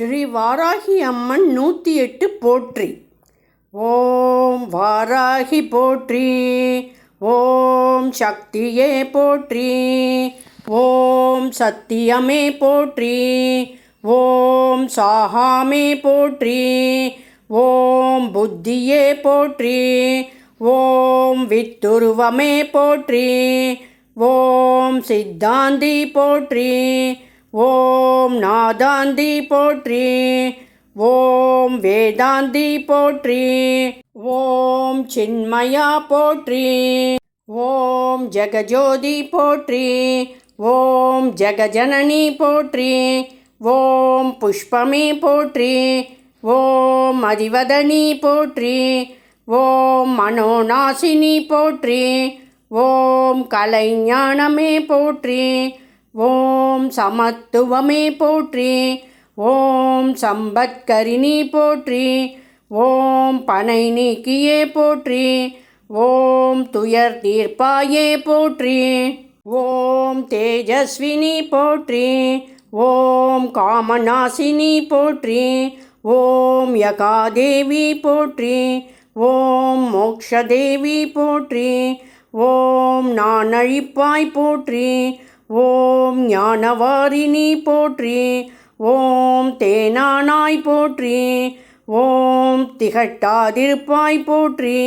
ஸ்ரீ வாராகி அம்மன் நூற்றி எட்டு போற்றி. ஓம் வாராகி போற்றி. ஓம் சக்தியே போற்றி. ஓம் சத்தியமே போற்றி. ஓம் சாகாமே போற்றி. ஓம் புத்தியே போற்றி. ஓம் வித்துருவமே போற்றி. ஓம் சித்தாந்தி போற்றி. ஓம் நாதாந்தி போற்றி. ஓம் வேதாந்தி போற்றி. ஓம் சின்மயா போற்றி. ஓம் ஜெகஜோதி போற்றி. ஓம் ஜெகஜனனி போற்றி. ஓம் புஷ்பமே போற்றி. ஓம் அதிவதனி போற்றி. ஓம் மனோநாசினி போற்றி. ஓம் கலைஞானமே போற்றி. ஓம் சமத்துவமே போற்றி ஓம் சம்பத்கரிணி போற்றி ஓம் பனை நீக்கியே போற்றி ஓம் துயர் தீர்ப்பாயே போற்றி ஓம் தேஜஸ்வினி போற்றி ஓம் காமநாசினி போற்றி ஓம் யகாதேவி போற்றி ஓம் மோக்ஷதேவி போற்றி ஓம் நான் அழிப்பாய் போற்றி ஓம் ஞானவாரிணி போற்றி ஓம் தேனானாய் போற்றி ஓம் திகட்டாதிருப்பாய் போற்றி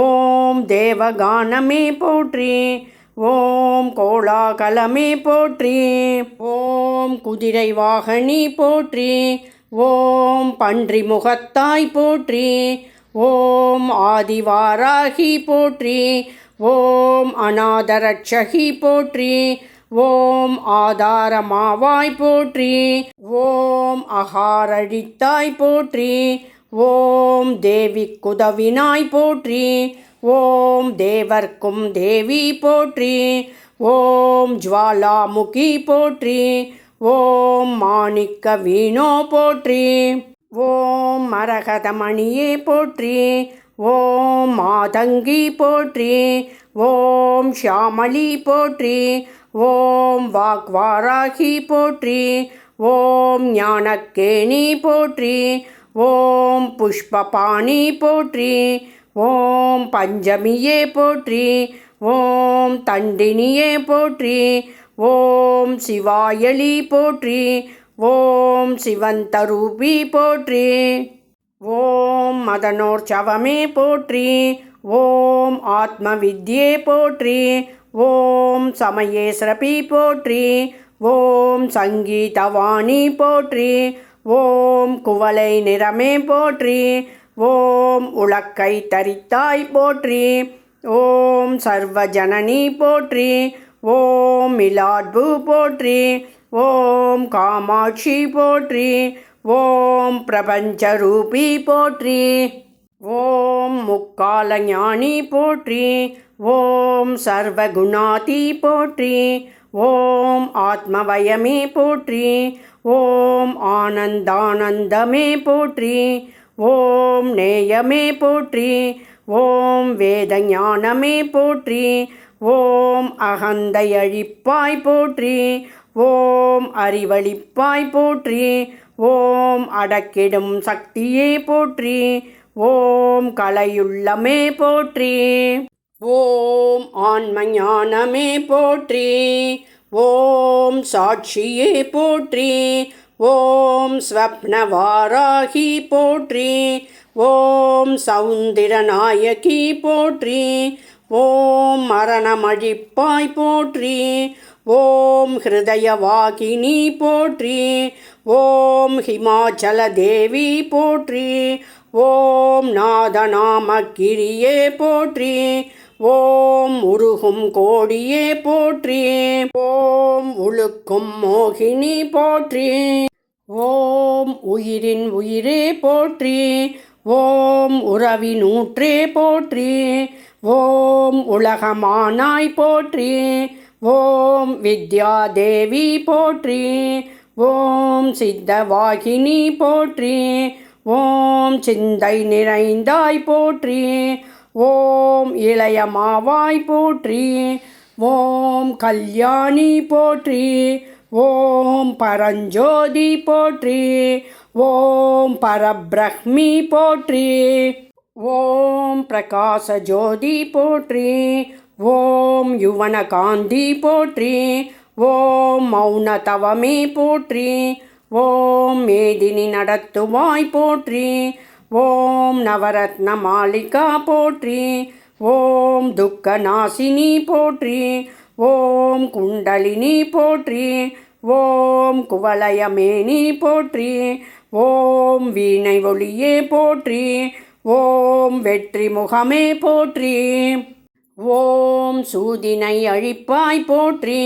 ஓம் தேவகானமே போற்றி ஓம் கோலாகலமே போற்றி ஓம் குதிரை வாகனி போற்றி ஓம் பன்றி முகத்தாய் போற்றி ஓம் ஆதிவாராகி போற்றி ஓம் அநாதரட்சகி போற்றி ஓம் ஆதாரமாவாய் போற்றி. ஓம் அகாரழித்தாய் போற்றி. ஓம் தேவி குதவினாய் போற்றி. ஓம் தேவர்க்கும் தேவி போற்றி. ஓம் ஜுவாலாமுகி போற்றி. ஓம் மாணிக்க வீணோ போற்றி. ஓம் மரகதமணியே போற்றி. ஓம் மாதங்கி போற்றி. ஓம் ஷியாமளி போற்றி. ஓம் வாக்வாராகி போற்றி ஓம் ஞானக்கேணி போற்றி ஓம் புஷ்பபாணி போற்றி ஓம் பஞ்சமியே போற்றி ஓம் தண்டினியே போற்றி ஓம் சிவாயலி போற்றி ஓம் சிவந்தரூபி போற்றி ஓம் மதனோர்ச்சவமே போற்றி ஓம் ஆத்மவித்யே போற்றி ஓம் சமயேஸ்வரபி போற்றி. ஓம் சங்கீதவாணி போற்றி. ஓம் குவளை நிறமே போற்றி. ஓம் உலக்கை தரித்தாய் போற்றி. ஓம் சர்வஜனனி போற்றி. ஓம் மிலாட்பு போற்றி. ஓம் காமாட்சி போற்றி. ஓம் பிரபஞ்சரூபி போற்றி. ஓம் முக்கால ஞானி போற்றி ஓம் சர்வகுணாதி போற்றி ஓம் ஆத்மவயமே போற்றி ஓம் ஆனந்தானந்தமே போற்றி ஓம் நேயமே போற்றி ஓம் வேத ஞானமே போற்றி ஓம் அகந்தை அழிப்பாய் போற்றி ஓம் அறிவழிப்பாய் போற்றி ஓம் அடக்கிடும் சக்தியே போற்றி ஓம் கலையுள்ளமே போற்றி. ஓம் ஆன்மஞானமே போற்றி. ஓம் சாட்சியே போற்றி. ஓம் ஸ்வப்னவாராகி போற்றி. ஓம் சவுந்திரநாயகி போற்றி. ஓம் மரணமழிப்பாய் போற்றி. ஓம் ஹிருதயவாகினி போற்றி. ஓம் ஹிமாச்சல தேவி போற்றி. ஓம் நாதநாமகிரியே போற்றி. ஓம் உருகும் கோடியே போற்றி. ஓம் உழுக்கும் மோகினி போற்றி. ஓம் உயிரின் உயிரே போற்றி. ஓம் உறவினூற்றே போற்றி. ஓம் உலகமானாய் போற்றி. ஓம் வித்யாதேவி போற்றி. ஓம் சித்தவாகினி போற்றி. ஓம் சிந்தை நிறைந்தாய் போற்றி. ஓம் இளைய மாவாய் போற்றி. ஓம் கல்யாணி போற்றி. ஓம் பரஞ்சோதி போற்றி. ஓம் பரபிரஹ்மி போற்றி. ஓம் பிரகாச ஜோதி போற்றி. ஓம் யுவன காந்தி போற்றி. ஓம் மௌன தவமே போற்றி. ஓம் மேதினி நடத்துவாய் போற்றி. ஓம் நவரத்ன மாளிகா போற்றி. ஓம் துக்க நாசினி போற்றி. ஓம் குண்டலினி போற்றி. ஓம் குவலயமேனி போற்றி. ஓம் வீணை ஒளியே போற்றி. ஓம் வெற்றி முகமே போற்றி. ஓம் சூதினை அழிப்பாய் போற்றி.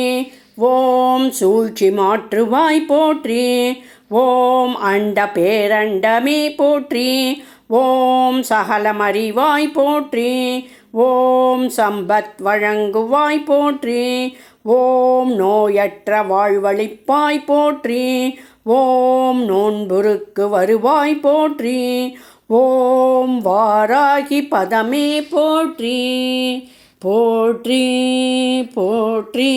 ஓம் சூழ்ச்சி மாற்றுவாய் போற்றி. ஓம் அண்ட பேரண்டமே போற்றி. ஓம் சகலமறிவாய் போற்றி. ஓம் சம்பத் வழங்குவாய் போற்றி. ஓம் நோயற்ற வாழ்வழிப்பாய் போற்றி. ஓம் நோன்புருக்கு வருவாய் போற்றி. ஓம் வாராகி பதமே போற்றி. போற்றி போற்றி.